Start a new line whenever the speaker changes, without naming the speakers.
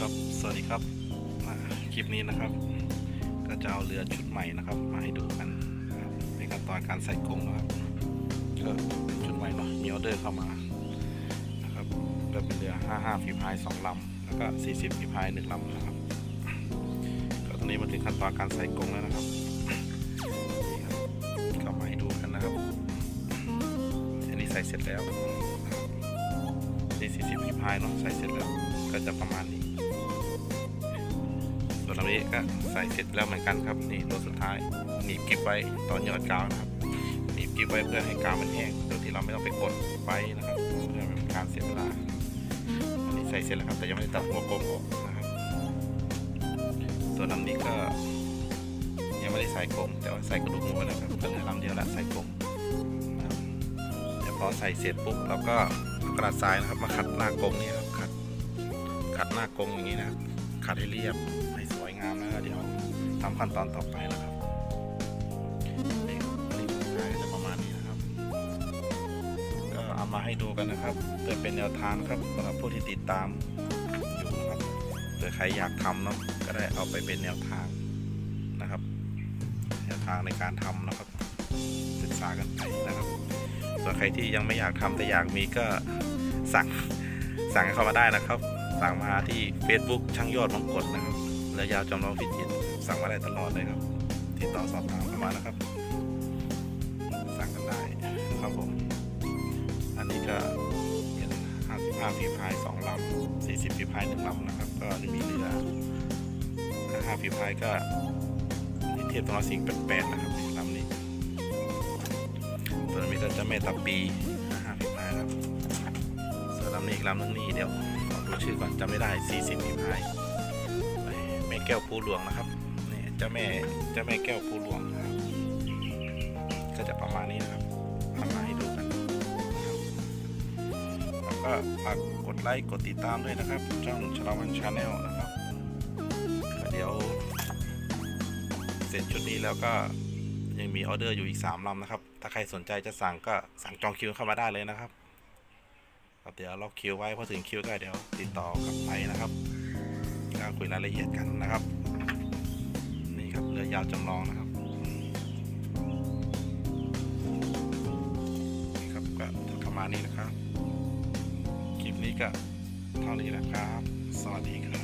ครับ สวัสดีครับอ่าคลิปนี้นะครับ ก็จะเอาเรือชุดใหม่นะครับ มาให้ดูกันนะครับในขั้นตอนการใส่กรงนะครับก็เป็นชุดใหม่เนาะมีออเดอร์เข้ามานะครับก็เป็นเรือ 55ฝีพาย2ลำแล้วก็ 40ฝีพาย1ลำนะครับ ก็ตอนนี้มาถึงขั้นตอนการใส่กรงแล้วนะครับนี่ครับก็มาให้ดูกันนะครับ อันนี้ใส่เสร็จแล้วนี่40ฝีพายเนาะใส่เสร็จแล้วก็จะประมาณนี้ นี้ก็ใส่เสร็จแล้วเหมือนกันครับนี่ตัวสุดท้ายหนีบกิ๊บไว้ตอนยอดกาวนะครับหนีบกิ๊บไว้เพื่อให้กาวมันแห้งโดยที่เราไม่ต้องไปกดไว้นะครับเพื่อไม่เป็นการเสียเวลาอันนี้ใส่เสร็จแล้วครับแต่ยังไม่ได้ตัดหัวกลมออกนะครับส่วลำนี้ก็ยังไม่ได้ใส่กลมแต่ว่าใส่กระดูกหมูแล้วครับก็เหลือลำเดียวละใส่กลมเดี๋ยวพอใส่เสร็จปุ๊บเราก็กระดาษทรายนะครับมาขัดหน้ากงนี่ครับขัดขัดหน้ากงอย่างนี้นะครับขัดให้เรียบให้ สวยงามแล้วก็เดี๋ยวทำขั้นตอนต่อไปนะครับนี่ครับนี่ก็จะประมาณนี้นะครับ ก็เอามาให้ดูกันนะครับเพื่อเป็นแนวทางครับสำหรับผู้ที่ติดตามอยู่นะครับเผื่อใครอยากทำเนาะก็ได้เอาไปเป็นแนวทางนะครับ แนวทางในการทำนะครับ ศึกษากันไปนะครับส่วนใครที่ยังไม่อยากทำแต่อยากมีก็สั่งสั่งเข้ามาได้นะครับ สั่งมาที่ Facebook ช่างยอดมังกฎนะครับ ระยาวจำลองพิจิตรสั่งมาได้ตลอดเลยครับ ติดต่อสอบถามเข้ามานะครับ สั่งกันได้ครับผม อันนี้ก็เป็น 55ฝีพาย2ลำ40ฝีพาย1ลำนะครับ ก็จะมีเรือ55ฝีพายก็นิเทพตนสิงห์88นะครับลำนี้ส่วนนี้ก็จะแม่ตาปี55ฝีพายครับส่วนลำนี้อีกลำนึงนี่เดี๋ยวดูชื่อก่อนจำไม่ได้ 40พิพาย แม่แก้วภูหลวงนะครับนี่เจ้าแม่เจ้าแม่แก้วภูหลวงนะครับก็จะประมาณนี้นะครับทำมาให้ดูกันแล้วก็ฝากกดไลค์กดติดตามด้วยนะครับช่องชลวันชาแนลนะครับเดี๋ยว เสร็จชุดนี้แล้วก็ยังมีออเดอร์อยู่อีก 3ลำนะครับ ถ้าใครสนใจจะสั่งก็สั่งจองคิวเข้ามาได้เลยนะครับ เดี๋ยวล็อกคิวไว้พอถึงคิวก็เดี๋ยวติดต่อกับไปนะครับ ก็คุยรายละเอียดกันนะครับ นี่ครับเรือยาวจำลองนะครับนี่ครับก็ประมาณนี้นะครับ คลิปนี้ก็เท่านี้นะครับ สวัสดีครับ